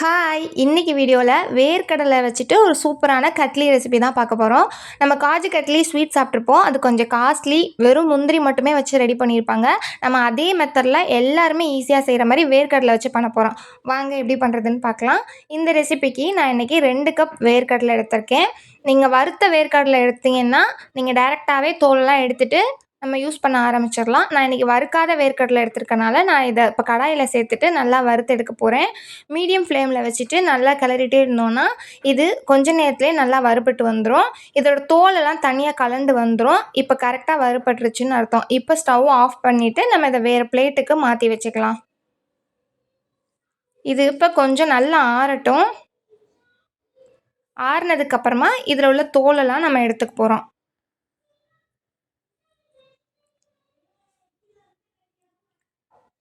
Hi இன்றைக்கி வீடியோவில் வேர்க்கடலை வச்சுட்டு ஒரு சூப்பரான கட்லி ரெசிபி தான் பார்க்க போகிறோம் நம்ம காஜு கட்லி ஸ்வீட் சாப்பிட்ருப்போம் அது கொஞ்சம் காஸ்ட்லி வெறும் முந்திரி மட்டுமே வச்சு ரெடி பண்ணியிருப்பாங்க. நம்ம அதே மெத்தடில் எல்லாருமே ஈஸியாக செய்கிற மாதிரி வேர்க்கடலை வச்சு பண்ண போகிறோம் வாங்க எப்படி பண்ணுறதுன்னு பார்க்கலாம். இந்த ரெசிபிக்கு நான் இன்றைக்கி ரெண்டு கப் வேர்க்கடலை எடுத்திருக்கேன். நீங்கள் வறுத்த வேர்க்கடலை எடுத்தீங்கன்னா நீங்கள் டேரெக்டாகவே தோலெல்லாம் எடுத்துகிட்டு நம்ம யூஸ் பண்ண ஆரம்பிச்சிடலாம். நான் இன்றைக்கி வறுக்காத வேர்க்கடலை எடுத்துருக்கனால நான் இதை இப்போ கடாயில் சேர்த்துட்டு நல்லா வறுத்து எடுக்க போகிறேன் மீடியம் ஃப்ளேமில் வச்சுட்டு நல்லா கிளறிட்டே இருந்தோன்னா இது கொஞ்ச நேரத்துலேயே நல்லா வறுபட்டு வந்துடும் இதோட தோலெல்லாம் தனியாக கலந்து வந்துடும் இப்போ கரெக்டாக வறுபட்டுருச்சுன்னு அர்த்தம். இப்போ ஸ்டவ் ஆஃப் பண்ணிவிட்டு நம்ம இதை வேறு பிளேட்டுக்கு மாற்றி வச்சுக்கலாம். இது இப்போ கொஞ்சம் நல்லா ஆறட்டும். ஆறுனதுக்கப்புறமா இதில் உள்ள தோலெல்லாம் நம்ம எடுத்துக்க போகிறோம்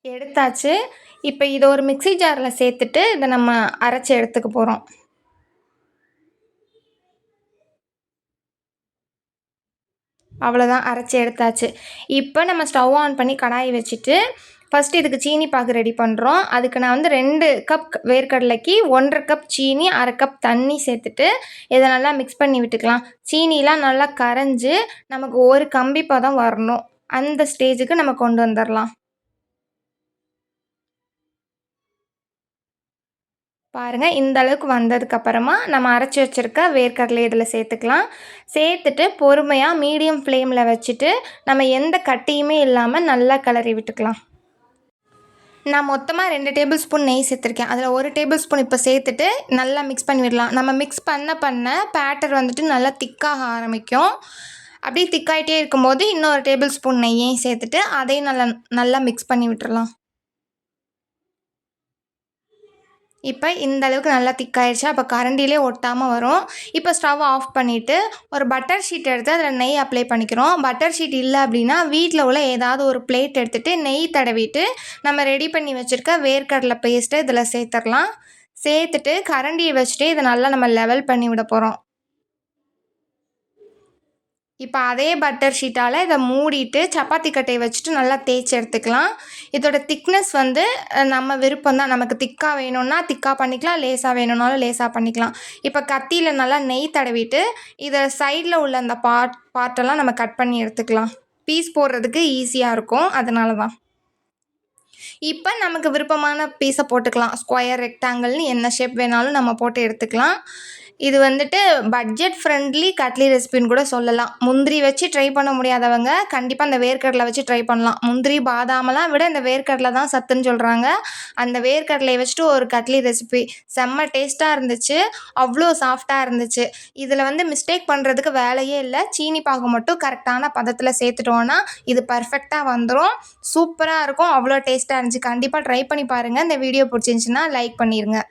எடுத்தாச்சு. இப்போ இதை ஒரு மிக்சி ஜாரில் சேர்த்துட்டு இதை நம்ம அரைச்சி எடுத்துக்க போகிறோம் அவ்வளோதான் அரைச்சி எடுத்தாச்சு. இப்போ நம்ம ஸ்டவ் ஆன் பண்ணி கடாய் வச்சுட்டு ஃபஸ்ட்டு இதுக்கு சீனி பாகு ரெடி பண்ணுறோம் அதுக்கு நான் வந்து ரெண்டு கப் வேர்க்கடலைக்கு ஒன்றரை கப் சீனி அரை கப் தண்ணி சேர்த்துட்டு இதை நல்லா மிக்ஸ் பண்ணி விட்டுக்கலாம். சீனிலாம் நல்லா கரைஞ்சி நமக்கு ஒரு கம்பிப்பாக தான் வரணும். அந்த ஸ்டேஜுக்கு நம்ம கொண்டு வந்துடலாம் பாருங்கள் இந்த அளவுக்கு வந்ததுக்கப்புறமா நம்ம அரைச்சி வச்சுருக்க வேர்க்கடலை இதில் சேர்த்துக்கலாம். சேர்த்துட்டு பொறுமையாக மீடியம் ஃப்ளேமில் வச்சுட்டு நம்ம எந்த கட்டியுமே இல்லாமல் நல்லா கிளறி விட்டுக்கலாம். நான் மொத்தமாக ரெண்டு டேபிள் ஸ்பூன் நெய் சேர்த்துருக்கேன். அதில் ஒரு டேபிள் ஸ்பூன் இப்போ சேர்த்துட்டு நல்லா மிக்ஸ் பண்ணி விடலாம். நம்ம மிக்ஸ் பண்ண பண்ண பேட்டர் வந்துட்டு நல்லா திக்காக ஆரம்பிக்கும். அப்படியே திக்காயிட்டே இருக்கும்போது இன்னொரு டேபிள் ஸ்பூன் நெய்யையும் சேர்த்துட்டு அதையும் நல்லா நல்லா மிக்ஸ் பண்ணி விட்டுறலாம். இப்போ இந்த அளவுக்கு நல்லா திக்காயிடுச்சு அப்போ கரண்டிலே ஒட்டாமல் வரும். இப்போ ஸ்டவ் ஆஃப் பண்ணிவிட்டு ஒரு பட்டர் ஷீட் எடுத்து அதில் நெய் அப்ளை பண்ணிக்கிறோம். பட்டர் ஷீட் இல்லை அப்படின்னா வீட்டில் உள்ள ஏதாவது ஒரு பிளேட் எடுத்துகிட்டு நெய் தடவிட்டு நம்ம ரெடி பண்ணி வச்சுருக்க வேர்க்கடலை பேஸ்ட்டு இதில் சேர்த்துடலாம். சேர்த்துட்டு கரண்டியை வச்சுட்டு இதை நல்லா நம்ம லெவல் பண்ணி விட போகிறோம் இப்போ அதே பட்டர் ஷீட்டால் இதை மூடிட்டு சப்பாத்தி கட்டையை வச்சுட்டு நல்லா தேய்ச்சி எடுத்துக்கலாம். இதோட திக்னஸ் வந்து நம்ம விருப்பம் தான் நமக்கு திக்காக வேணும்னா திக்காக பண்ணிக்கலாம். லேசாக வேணும்னாலும் லேசாக பண்ணிக்கலாம். இப்போ கத்தியில் நல்லா நெய் தடவிட்டு இதை சைடில் உள்ள அந்த பார்ட் பார்ட்டெல்லாம் நம்ம கட் பண்ணி எடுத்துக்கலாம். பீஸ் போடுறதுக்கு ஈஸியாக இருக்கும். அதனால தான் இப்போ நமக்கு விருப்பமான பீஸை போட்டுக்கலாம். ஸ்கொயர் ரெக்டாங்கிள்னு என்ன ஷேப் வேணாலும் நம்ம போட்டு எடுத்துக்கலாம். இது வந்துட்டு பட்ஜெட் ஃப்ரெண்ட்லி கட்லி ரெசிபின்னு கூட சொல்லலாம். முந்திரி வச்சு ட்ரை பண்ண முடியாதவங்க கண்டிப்பாக அந்த வேர்க்கடலை வச்சு ட்ரை பண்ணலாம். முந்திரி பாதாமெல்லாம் விட இந்த வேர்க்கடலை தான் சத்துன்னு சொல்கிறாங்க அந்த வேர்க்கடலையை வச்சுட்டு ஒரு கட்லி ரெசிபி செம்ம டேஸ்ட்டாக இருந்துச்சு. அவ்வளோ சாஃப்டாக இருந்துச்சு. இதில் வந்து மிஸ்டேக் பண்ணுறதுக்கு வேலையே இல்லை. சீனி பாகு மட்டும் கரெக்டான பதத்தில் சேர்த்துட்டோன்னா இது பர்ஃபெக்டாக வந்துடும் சூப்பராக இருக்கும். அவ்வளோ டேஸ்ட்டாக இருந்துச்சு. கண்டிப்பாக ட்ரை பண்ணி பாருங்கள் இந்த வீடியோ பிடிச்சிருந்துச்சின்னா லைக் பண்ணிடுங்க